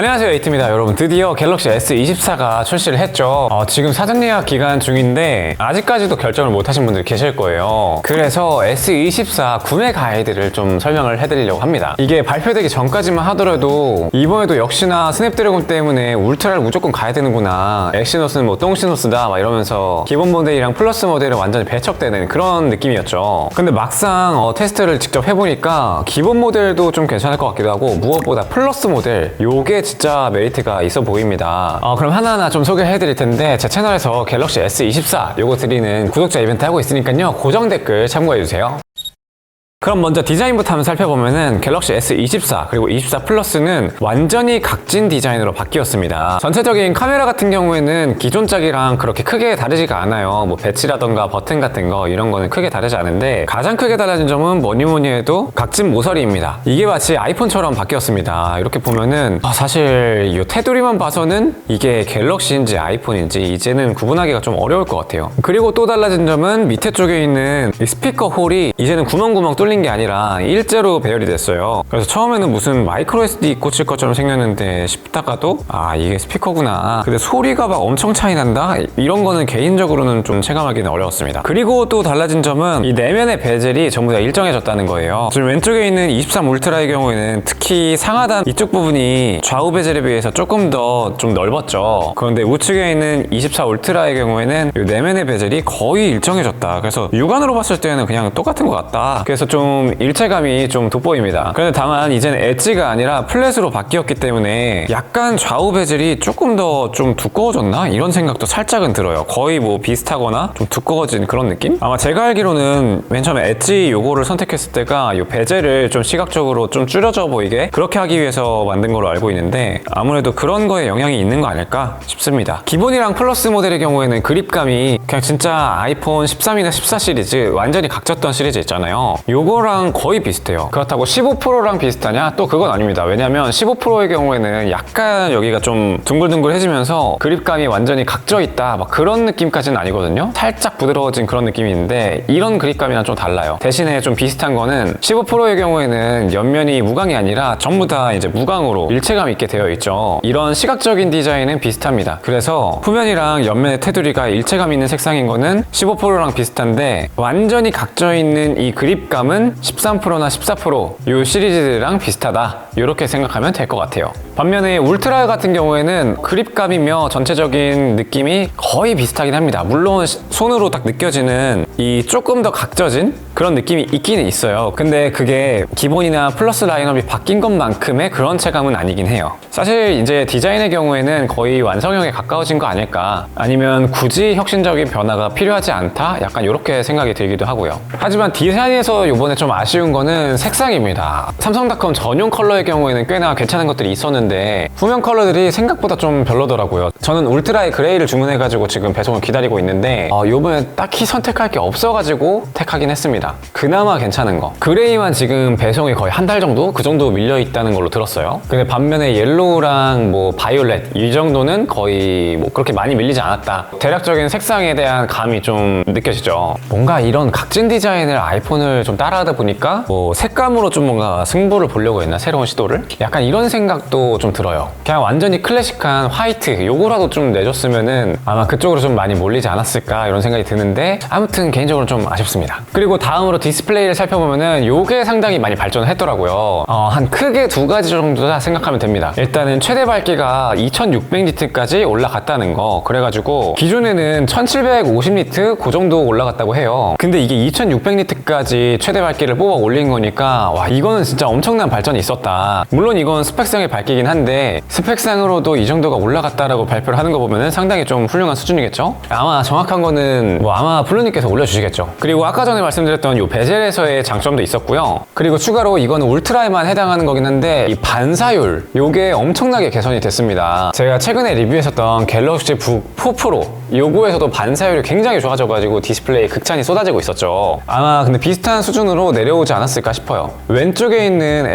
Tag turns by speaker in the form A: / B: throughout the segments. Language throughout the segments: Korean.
A: 안녕하세요 에이트입니다 여러분. 드디어 갤럭시 S24가 출시를 했죠. 어, 지금 사전 예약 기간 중인데 아직까지도 결정을 못 하신 분들이 계실 거예요. 그래서 S24 구매 가이드를 좀 설명을 해드리려고 합니다. 이게 발표되기 전까지만 하더라도 이번에도 역시나 스냅드래곤 때문에 울트라를 무조건 가야 되는구나. 엑시노스는 뭐 똥시노스다 막 이러면서 기본 모델이랑 플러스 모델은 완전히 배척되는 그런 느낌이었죠. 근데 막상 어, 테스트를 직접 해보니까 기본 모델도 좀 괜찮을 것 같기도 하고 무엇보다 플러스 모델 요게 진짜 메리트가 있어 보입니다. 어, 그럼 하나하나 좀 소개해 드릴 텐데 제 채널에서 갤럭시 S24 요거 드리는 구독자 이벤트 하고 있으니까요. 고정 댓글 참고해 주세요 그럼 먼저 디자인부터 한번 살펴보면은 갤럭시 S24 그리고 24 플러스는 완전히 각진 디자인으로 바뀌었습니다. 전체적인 카메라 같은 경우에는 기존 짝이랑 그렇게 크게 다르지가 않아요. 뭐 배치라던가 버튼 같은 거 이런 거는 크게 다르지 않은데 가장 크게 달라진 점은 뭐니 뭐니 해도 각진 모서리입니다. 이게 마치 아이폰처럼 바뀌었습니다. 이렇게 보면은 아, 사실 이 테두리만 봐서는 이게 갤럭시인지 아이폰인지 이제는 구분하기가 좀 어려울 것 같아요. 그리고 또 달라진 점은 밑에 쪽에 있는 이 스피커 홀이 이제는 구멍구멍 뚫린 게 아니라 일자로 배열이 됐어요. 그래서 처음에는 무슨 마이크로 SD 꽂힐 것처럼 생겼는데 싶다가도 아 이게 스피커구나. 근데 소리가 막 엄청 차이 난다? 이런 거는 개인적으로는 좀 체감하기는 어려웠습니다. 그리고 또 달라진 점은 이 내면의 베젤이 전부 다 일정해졌다는 거예요. 지금 왼쪽에 있는 23 울트라의 경우에는 특히 상하단 이쪽 부분이 좌우 베젤에 비해서 조금 더 좀 넓었죠. 그런데 우측에 있는 24 울트라의 경우에는 이 내면의 베젤이 거의 일정해졌다. 그래서 육안으로 봤을 때는 그냥 똑같은 것 같다. 그래서 좀 일체감이 좀 돋보입니다. 그런데 다만 이제는 엣지가 아니라 플랫으로 바뀌었기 때문에 약간 좌우 베젤이 조금 더 좀 두꺼워졌나? 이런 생각도 살짝은 들어요. 거의 뭐 비슷하거나 좀 두꺼워진 그런 느낌? 아마 제가 알기로는 맨 처음에 엣지 요거를 선택했을 때가 이 베젤을 좀 시각적으로 좀 줄여져 보이게 그렇게 하기 위해서 만든 걸로 알고 있는데 아무래도 그런 거에 영향이 있는 거 아닐까 싶습니다. 기본이랑 플러스 모델의 경우에는 그립감이 그냥 진짜 아이폰 13이나 14 시리즈 완전히 각졌던 시리즈 있잖아요. 요거 랑 거의 비슷해요. 그렇다고 15 프로랑 비슷하냐? 또 그건 아닙니다. 왜냐면 15 프로의 경우에는 약간 여기가 좀 둥글둥글해지면서 그립감이 완전히 각져 있다. 막 그런 느낌까지는 아니거든요. 살짝 부드러워진 그런 느낌이 있는데 이런 그립감이랑 좀 달라요. 대신에 좀 비슷한 거는 15 프로의 경우에는 옆면이 무광이 아니라 전부 다 이제 무광으로 일체감 있게 되어 있죠. 이런 시각적인 디자인은 비슷합니다. 그래서 후면이랑 옆면의 테두리가 일체감 있는 색상인 거는 15 프로랑 비슷한데 완전히 각져 있는 이 그립감은 13 프로나 14 프로 이 시리즈들이랑 비슷하다. 이렇게 생각하면 될 것 같아요. 반면에 울트라 같은 경우에는 그립감이며 전체적인 느낌이 거의 비슷하긴 합니다. 물론 시- 손으로 딱 느껴지는 이 조금 더 각져진 그런 느낌이 있기는 있어요. 근데 그게 기본이나 플러스 라인업이 바뀐 것만큼의 그런 체감은 아니긴 해요. 사실 이제 디자인의 경우에는 거의 완성형에 가까워진 거 아닐까? 아니면 굳이 혁신적인 변화가 필요하지 않다? 약간 이렇게 생각이 들기도 하고요. 하지만 디자인에서 이번에 좀 아쉬운 거는 색상입니다. 삼성닷컴 전용 컬러의 경우에는 꽤나 괜찮은 것들이 있었는데 후면 컬러들이 생각보다 좀 별로더라고요. 저는 울트라의 그레이를 주문해가지고 지금 배송을 기다리고 있는데 어, 이번에 딱히 선택할 게 없어가지고 택하긴 했습니다. 그나마 괜찮은 거. 그레이만 지금 배송이 거의 한 달 정도? 그 정도 밀려 있다는 걸로 들었어요. 근데 반면에 옐로우랑 뭐 바이올렛 이 정도는 거의 뭐 그렇게 많이 밀리지 않았다. 대략적인 색상에 대한 감이 좀 느껴지죠. 뭔가 이런 각진 디자인을 아이폰을 좀 따라하다 보니까 뭐 색감으로 좀 뭔가 승부를 보려고 했나 새로운 시도를? 약간 이런 생각도 좀 들어요. 그냥 완전히 클래식한 화이트 요거라도 좀 내줬으면은 아마 그쪽으로 좀 많이 몰리지 않았을까 이런 생각이 드는데 아무튼 개인적으로 좀 아쉽습니다. 그리고 다음으로 디스플레이를 살펴보면은 요게 상당히 많이 발전을 했더라고요. 어, 한 크게 두 가지 정도다 생각하면 됩니다. 일단은 최대 밝기가 2600니트까지 올라갔다는 거. 그래가지고 기존에는 1750니트 그 정도 올라갔다고 해요. 근데 이게 2600니트까지 최대 밝기를 뽑아 올린 거니까 와 이거는 진짜 엄청난 발전이 있었다. 물론 이건 스펙상의 밝기긴 한데 스펙상으로도 이 정도가 올라갔다라고 발표를 하는 거 보면은 상당히 좀 훌륭한 수준이겠죠? 아마 정확한 거는 뭐 아마 블루님께서 올려주시겠죠. 그리고 아까 전에 말씀드렸던 이 베젤에서의 장점도 있었고요. 그리고 추가로 이거는 울트라에만 해당하는 거긴 한데 이 반사율 요게 엄청나게 개선이 됐습니다. 제가 최근에 리뷰했었던 갤럭시 북 4 프로 요거에서도 반사율이 굉장히 좋아져가지고 디스플레이에 극찬이 쏟아지고 있었죠. 아마 근데 비슷한 수준으로 내려오지 않았을까 싶어요. 왼쪽에 있는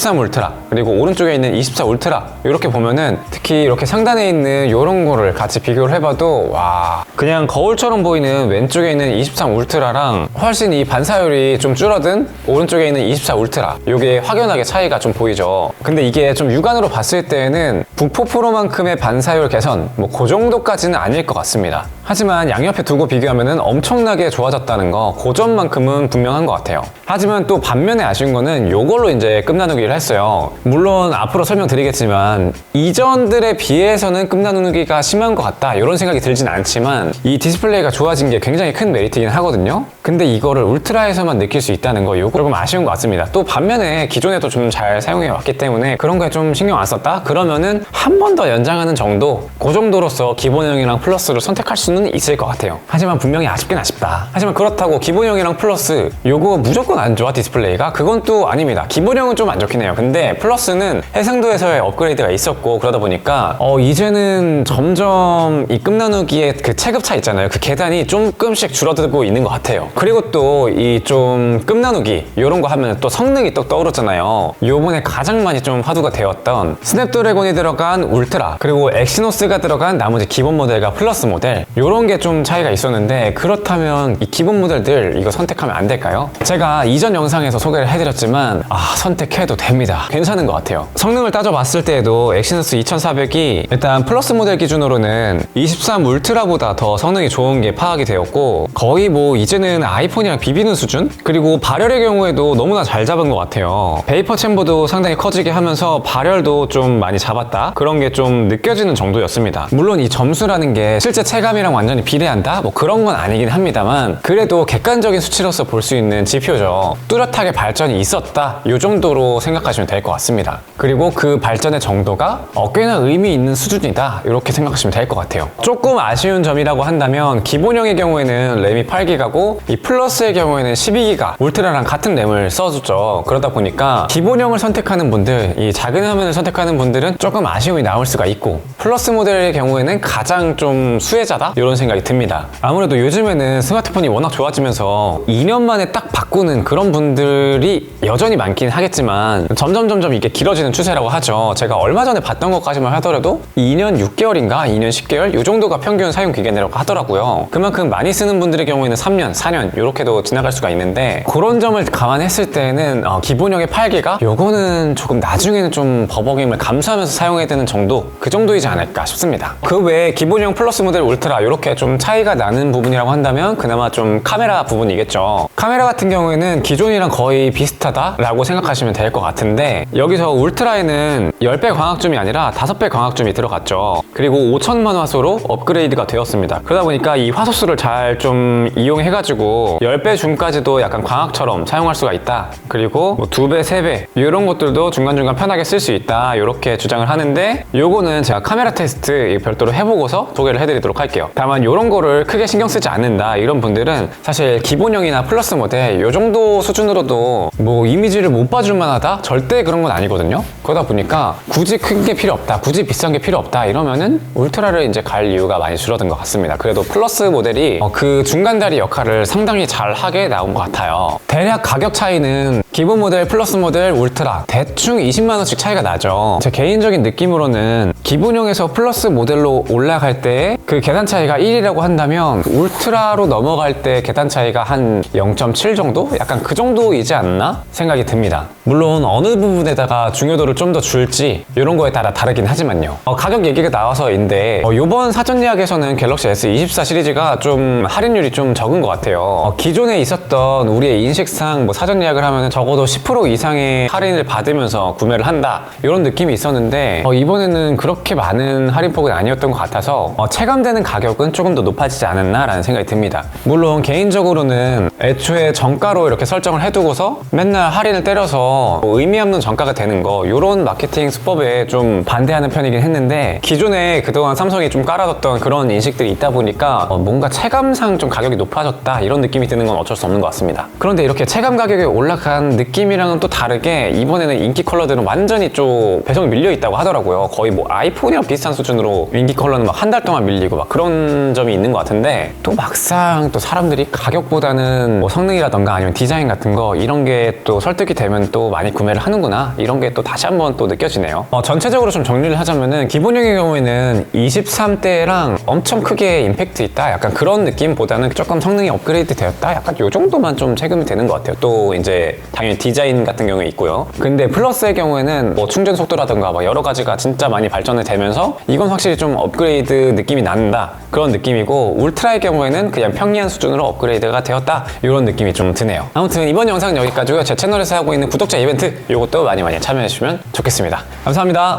A: S23 울트라 그리고 오른쪽에 있는 24 울트라 이렇게 보면은 특히 이렇게 상단에 있는 이런 거를 같이 비교를 해봐도 와 그냥 거울처럼 보이는 왼쪽에 있는 23 울트라랑 훨씬 이 반사율이 좀 줄어든 오른쪽에 있는 24 울트라 이게 확연하게 차이가 좀 보이죠. 근데 이게 좀 육안으로 봤을 때는 부포 프로만큼의 반사율 개선 뭐 그 정도까지는 아닐 것 같습니다 하지만 양옆에 두고 비교하면 엄청나게 좋아졌다는 거 그 점만큼은 분명한 것 같아요. 하지만 또 반면에 아쉬운 거는 이걸로 이제 끝나누기를 했어요. 물론 앞으로 설명드리겠지만 이전들에 비해서는 끝나누기가 심한 것 같다 이런 생각이 들진 않지만 이 디스플레이가 좋아진 게 굉장히 큰 메리트이긴 하거든요. 근데 이거를 울트라에서만 느낄 수 있다는 거 이거 조금 아쉬운 것 같습니다. 또 반면에 기존에도 좀 잘 사용해 왔기 때문에 그런 거에 좀 신경 안 썼다? 그러면은 한 번 더 연장하는 정도? 그 정도로서 기본형이랑 플러스를 선택할 수는 있을 것 같아요. 하지만 분명히 아쉽긴 아쉽다. 하지만 그렇다고 기본형이랑 플러스 요거 무조건 안 좋아 디스플레이가? 그건 또 아닙니다. 기본형은 좀 안 좋긴 해요. 근데 플러스는 해상도에서의 업그레이드가 있었고 그러다 보니까 어 이제는 점점 이 끝나누기의 그 체급차 있잖아요. 그 계단이 조금씩 줄어들고 있는 것 같아요. 그리고 또 이좀 끝나누기 이런 거 하면 또 성능이 또 떠오르잖아요. 요번에 가장 많이 좀 화두가 되었던 스냅드래곤이 들어간 울트라 그리고 엑시노스가 들어간 나머지 기본 모델과 플러스 모델 요런 게 좀 차이가 있었는데 그렇다면 이 기본 모델들 이거 선택하면 안 될까요? 제가 이전 영상에서 소개를 해드렸지만 아 선택해도 됩니다. 괜찮은 것 같아요. 성능을 따져봤을 때에도 엑시노스 2400이 일단 플러스 모델 기준으로는 23 울트라보다 더 성능이 좋은 게 파악이 되었고 거의 뭐 이제는 아이폰이랑 비비는 수준? 그리고 발열의 경우에도 너무나 잘 잡은 것 같아요. 베이퍼 챔버도 상당히 커지게 하면서 발열도 좀 많이 잡았다? 그런 게 좀 느껴지는 정도였습니다. 물론 이 점수라는 게 실제 체감이랑 완전히 비례한다? 뭐 그런 건 아니긴 합니다만 그래도 객관적인 수치로서 볼 수 있는 지표죠. 뚜렷하게 발전이 있었다. 이 정도로 생각하시면 될 것 같습니다. 그리고 그 발전의 정도가 어, 꽤나 의미 있는 수준이다. 이렇게 생각하시면 될 것 같아요. 조금 아쉬운 점이라고 한다면 기본형의 경우에는 램이 8기가고 이 플러스의 경우에는 12기가 울트라랑 같은 램을 써줬죠. 그러다 보니까 기본형을 선택하는 분들 이 작은 화면을 선택하는 분들은 조금 아쉬움이 나올 수가 있고 플러스 모델의 경우에는 가장 좀 수혜자다 이런 생각이 듭니다. 아무래도 요즘에는 스마트폰이 워낙 좋아지면서 2년 만에 딱 바꾸는 그런 분들이 여전히 많긴 하겠지만 점점 점점 이게 길어지는 추세라고 하죠. 제가 얼마 전에 봤던 것까지만 하더라도 2년 6개월인가 2년 10개월? 이 정도가 평균 사용 기간이라고 하더라고요. 그만큼 많이 쓰는 분들의 경우에는 3년 4년 이렇게도 지나갈 수가 있는데 그런 점을 감안했을 때는 어, 기본형의 8기가? 요거는 조금 나중에는 좀 버벅임을 감수하면서 사용해야 되는 정도? 그 정도이지 않을까 싶습니다. 그 외에 기본형 플러스 모델 울트라 이렇게 좀 차이가 나는 부분이라고 한다면 그나마 좀 카메라 부분이겠죠. 카메라 같은 경우에는 기존이랑 거의 비슷하다라고 생각하시면 될 것 같은데 여기서 울트라에는 10배 광학줌이 아니라 5배 광학줌이 들어갔죠. 그리고 5천만 화소로 업그레이드가 되었습니다. 그러다 보니까 이 화소수를 잘 좀 이용해가지고 10배 줌까지도 약간 광학처럼 사용할 수가 있다. 그리고 뭐 2배, 3배 이런 것들도 중간중간 편하게 쓸 수 있다. 이렇게 주장을 하는데 요거는 제가 카메라 테스트 별도로 해보고서 소개를 해드리도록 할게요 다만 이런 거를 크게 신경 쓰지 않는다. 이런 분들은 사실 기본형이나 플러스 모델 요 정도 수준으로도 뭐 이미지를 못 봐줄 만하다? 절대 그런 건 아니거든요. 그러다 보니까 굳이 큰 게 필요 없다 굳이 비싼 게 필요 없다 이러면은 울트라를 이제 갈 이유가 많이 줄어든 것 같습니다. 그래도 플러스 모델이 어, 그 중간다리 역할을 상당히 잘 하게 나온 것 같아요. 대략 가격 차이는 기본 모델 플러스 모델 울트라 대충 20만 원씩 차이가 나죠. 제 개인적인 느낌으로는 기본형에서 플러스 모델로 올라갈 때 그 계단 차이가 1이라고 한다면 울트라로 넘어갈 때 계단 차이가 한 0.7 정도? 약간 그 정도이지 않나 생각이 듭니다. 물론 어느 부분에다가 중요도를 좀 더 줄지 이런 거에 따라 다르긴 하지만요. 어, 가격 얘기가 나와서인데 어, 이번 사전 예약에서는 갤럭시 S24 시리즈가 좀 할인율이 좀 적은 것 같아요. 어, 기존에 있었던 우리의 인식상 뭐 사전 예약을 하면 적어도 10% 이상의 할인을 받으면서 구매를 한다. 이런 느낌이 있었는데 어, 이번에는 그렇게 많은 할인폭은 아니었던 것 같아서 어, 체감되는 가격 은 조금 더 높아지지 않았나 라는 생각이 듭니다. 물론 개인적으로는 애초에 정가로 이렇게 설정을 해두고서 맨날 할인을 때려서 뭐 의미 없는 정가가 되는 거 이런 마케팅 수법에 좀 반대하는 편이긴 했는데 기존에 그동안 삼성이 좀 깔아뒀던 그런 인식들이 있다 보니까 어, 뭔가 체감상 좀 가격이 높아졌다 이런 느낌이 드는 건 어쩔 수 없는 것 같습니다. 그런데 이렇게 체감 가격이 올라간 느낌이랑은 또 다르게 이번에는 인기 컬러들은 완전히 좀 배송이 밀려 있다고 하더라고요. 거의 뭐 아이폰이랑 비슷한 수준으로 인기 컬러는 막 한 달 동안 밀리고 막 그런 점이 있는 것 같은데 또 막상 또 사람들이 가격보다는 뭐 성능이라던가 아니면 디자인 같은 거 이런 게 또 설득이 되면 또 많이 구매를 하는구나 이런 게 또 다시 한번 또 느껴지네요. 어, 전체적으로 좀 정리를 하자면은 기본형의 경우에는 23대랑 엄청 크게 임팩트 있다 약간 그런 느낌보다는 조금 성능이 업그레이드 되었다 약간 요 정도만 좀 체감이 되는 것 같아요. 또 이제 당연히 디자인 같은 경우에 있고요. 근데 플러스의 경우에는 뭐 충전 속도라든가 뭐 여러 가지가 진짜 많이 발전이 되면서 이건 확실히 좀 업그레이드 느낌이 난다 그런 느낌이고 울트라의 경우에는 그냥 평이한 수준으로 업그레이드가 되었다 이런 느낌이 좀 드네요. 아무튼 이번 영상 은 여기까지고요. 제 채널에서 하고 있는 구독자 이벤트 이것도 많이 많이 참여해 주시면 좋겠습니다. 감사합니다.